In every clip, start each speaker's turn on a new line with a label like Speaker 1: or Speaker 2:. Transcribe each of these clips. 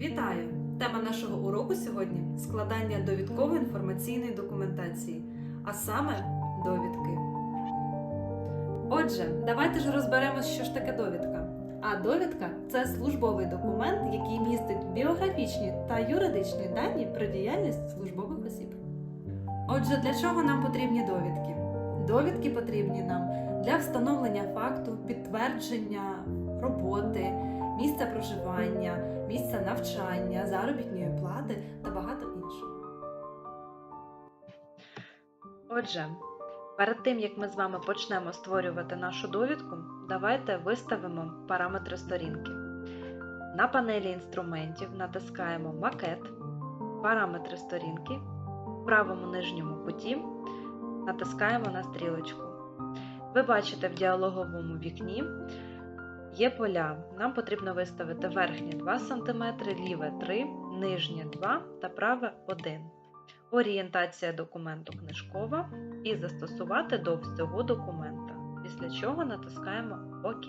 Speaker 1: Вітаю! Тема нашого уроку сьогодні складання довідкової інформаційної документації, а саме довідки. Отже, давайте ж розберемось, що ж таке довідка. А довідка це службовий документ, який містить біографічні та юридичні дані про діяльність службових осіб. Отже, для чого нам потрібні довідки? Довідки потрібні нам для встановлення факту, підтвердження роботи, місця проживання, місця навчання, заробітної плати та багато іншого.
Speaker 2: Отже, перед тим як ми з вами почнемо створювати нашу довідку, давайте виставимо параметри сторінки. На панелі інструментів натискаємо Макет, параметри сторінки, в правому нижньому куті натискаємо на стрілочку. Ви бачите в діалоговому вікні є поля. Нам потрібно виставити верхнє 2 см, ліве 3, нижнє 2 та праве 1. Орієнтація документу книжкова і застосувати до всього документа, після чого натискаємо ОК.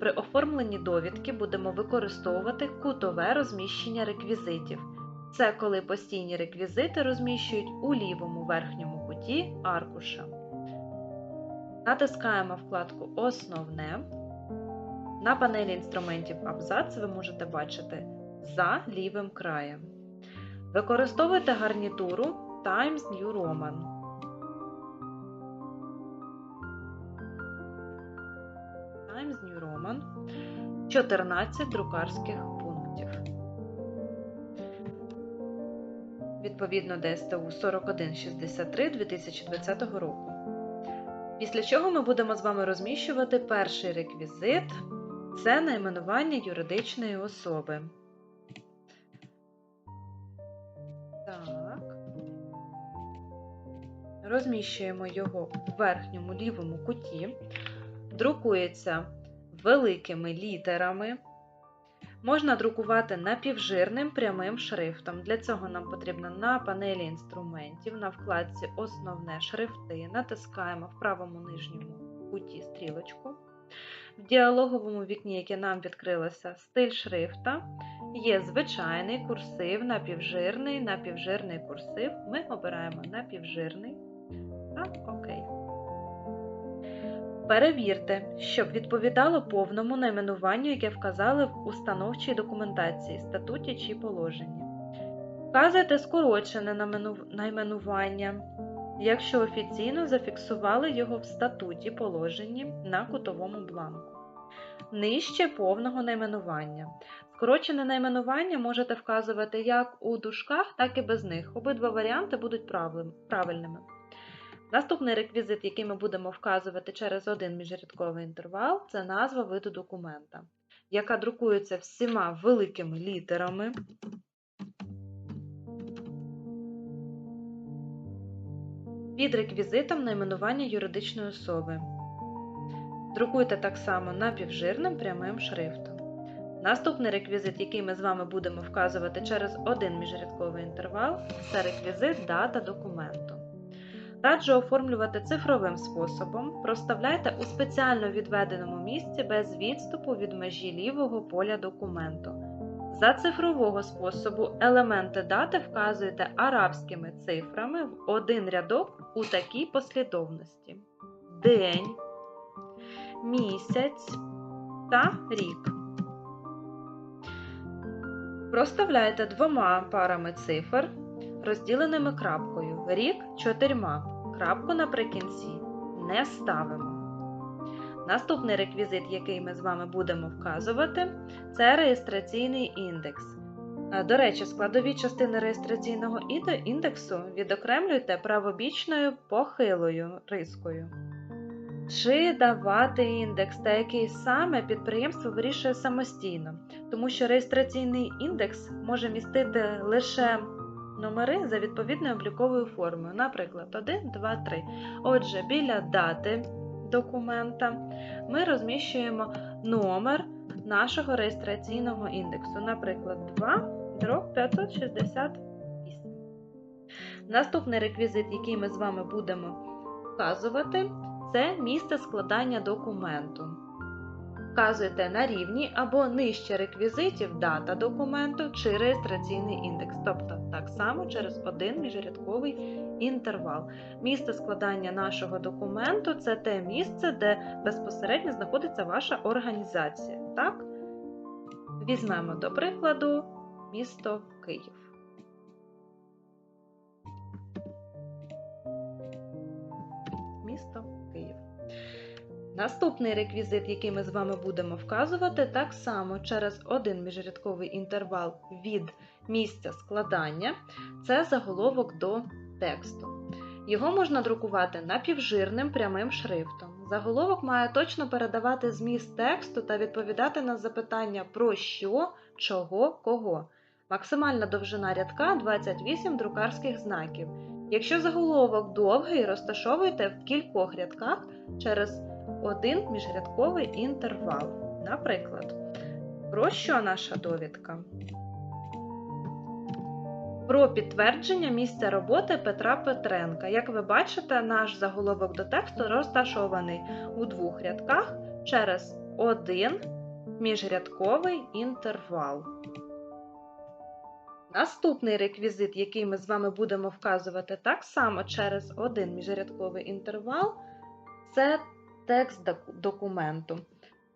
Speaker 2: При оформленні довідки будемо використовувати кутове розміщення реквізитів. Це коли постійні реквізити розміщують у лівому верхньому куті аркуша. Натискаємо вкладку Основне. На панелі інструментів Абзац ви можете бачити за лівим краєм. Використовуйте гарнітуру Times New Roman. Times New Roman 14 друкарських пунктів. Відповідно ДСТУ 4163 2020 року. Після чого ми будемо з вами розміщувати перший реквізит це найменування юридичної особи. Так. Розміщуємо його в верхньому лівому куті. Друкується великими літерами. Можна друкувати напівжирним прямим шрифтом. Для цього нам потрібно на панелі інструментів, на вкладці Основне шрифти. Натискаємо в правому нижньому куті стрілочку. В діалоговому вікні, яке нам відкрилося, стиль шрифта. Є звичайний курсив, напівжирний, напівжирний курсив. Ми обираємо напівжирний та ОК. Перевірте, щоб відповідало повному найменуванню, яке вказали в установчій документації, статуті чи положенні. Вказуйте скорочене найменування, якщо офіційно зафіксували його в статуті положенні на кутовому бланку. Нижче повного найменування. Скорочене найменування можете вказувати як у дужках, так і без них. Обидва варіанти будуть правильними. Наступний реквізит, який ми будемо вказувати через один міжрядковий інтервал, це назва виду документа, яка друкується всіма великими літерами. Під реквізитом найменування юридичної особи. Друкуйте так само напівжирним прямим шрифтом. Наступний реквізит, який ми з вами будемо вказувати через один міжрядковий інтервал, це реквізит дата документу. Раджу оформлювати цифровим способом. Проставляйте у спеціально відведеному місці без відступу від межі лівого поля документу. За цифрового способу елементи дати вказуєте арабськими цифрами в один рядок у такій послідовності: день, місяць та рік. Проставляйте двома парами цифр, розділеними крапкою. Рік чотирма. Крапку наприкінці не ставимо. Наступний реквізит, який ми з вами будемо вказувати, це реєстраційний індекс. Е, До речі, складові частини реєстраційного індексу відокремлюйте правобічною похилою рискою. Чи давати індекс та який саме підприємство вирішує самостійно, тому що реєстраційний індекс може містити лише номери за відповідною обліковою формою, наприклад, 1, 2, 3. Отже, біля дати документа ми розміщуємо номер нашого реєстраційного індексу, наприклад, 2 568. Наступний реквізит, який ми з вами будемо вказувати, це місце складання документу. Вказуєте на рівні або нижче реквізитів дата документу чи реєстраційний індекс, тобто так само через один міжрядковий інтервал. Місце складання нашого документу це те місце, де безпосередньо знаходиться ваша організація. Так? Візьмемо до прикладу місто Київ. Місто Київ. Наступний реквізит, який ми з вами будемо вказувати, так само через один міжрядковий інтервал від місця складання це заголовок до тексту. Його можна друкувати напівжирним прямим шрифтом. Заголовок має точно передавати зміст тексту та відповідати на запитання про що, чого, кого. Максимальна довжина рядка 28 друкарських знаків. Якщо заголовок довгий, розташовуйте в кількох рядках через один міжрядковий інтервал. Наприклад, про що наша довідка? Про підтвердження місця роботи Петра Петренка. Як ви бачите, наш заголовок до тексту розташований у двох рядках через один міжрядковий інтервал. Наступний реквізит, який ми з вами будемо вказувати так само через один міжрядковий інтервал, це текст документу.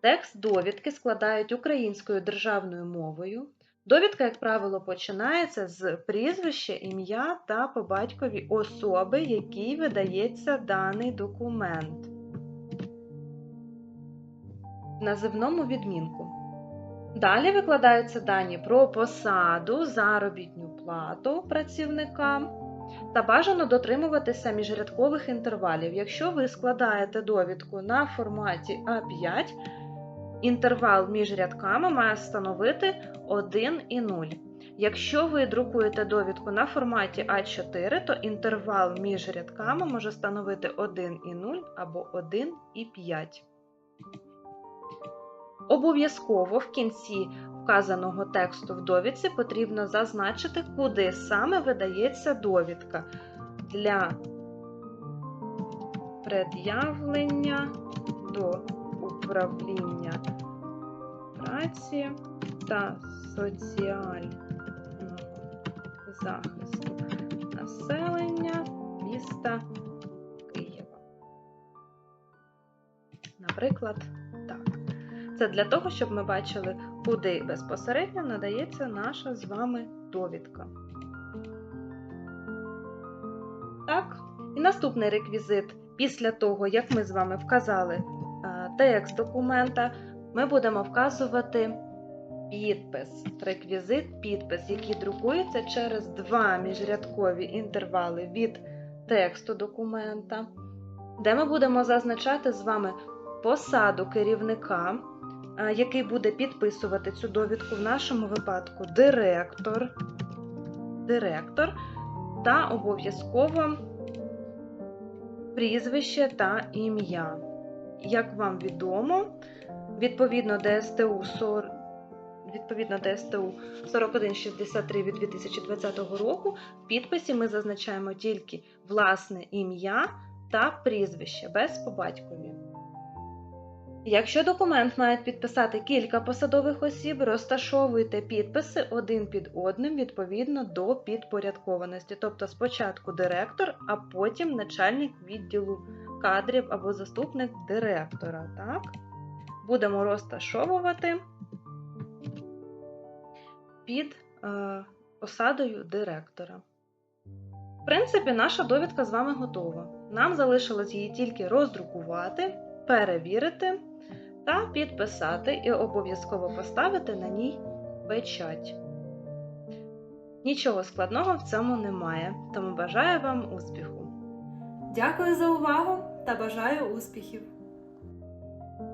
Speaker 2: Текст довідки складають українською державною мовою. Довідка, як правило, починається з прізвища, ім'я та по батькові особи, якій видається даний документ. Називному відмінку. Далі викладаються дані про посаду, заробітну плату працівника та бажано дотримуватися міжрядкових інтервалів. Якщо ви складаєте довідку на форматі А5, інтервал між рядками має становити 1 і 0. Якщо ви друкуєте довідку на форматі А4, то інтервал між рядками може становити 1 і 0 або 1 і 5. Обов'язково в кінці вказаного тексту в довідці потрібно зазначити, куди саме видається довідка для пред'явлення до управління праці та соціального захисту населення міста Києва. Наприклад, так. Це для того, щоб ми бачили, куди безпосередньо надається наша з вами довідка. Так, і наступний реквізит. Після того, як ми з вами вказали е, текст документа, ми будемо вказувати підпис, реквізит підпис, який друкується через два міжрядкові інтервали від тексту документа, де ми будемо зазначати з вами посаду керівника, який буде підписувати цю довідку в нашому випадку директор, директор та обов'язково прізвище та ім'я. Як вам відомо, відповідно ДСТУ 40 Відповідно ДСТУ 4163 від 2020 року, в підписі ми зазначаємо тільки власне ім'я та прізвище без по батькові. Якщо документ мають підписати кілька посадових осіб, розташовуйте підписи один під одним відповідно до підпорядкованості, тобто спочатку директор, а потім начальник відділу кадрів або заступник директора. Так? Будемо розташовувати під е, посадою директора. В принципі, наша довідка з вами готова. Нам залишилось її тільки роздрукувати, перевірити та підписати і обов'язково поставити на ній печать. Нічого складного в цьому немає, тому бажаю вам успіху!
Speaker 1: Дякую за увагу та бажаю успіхів!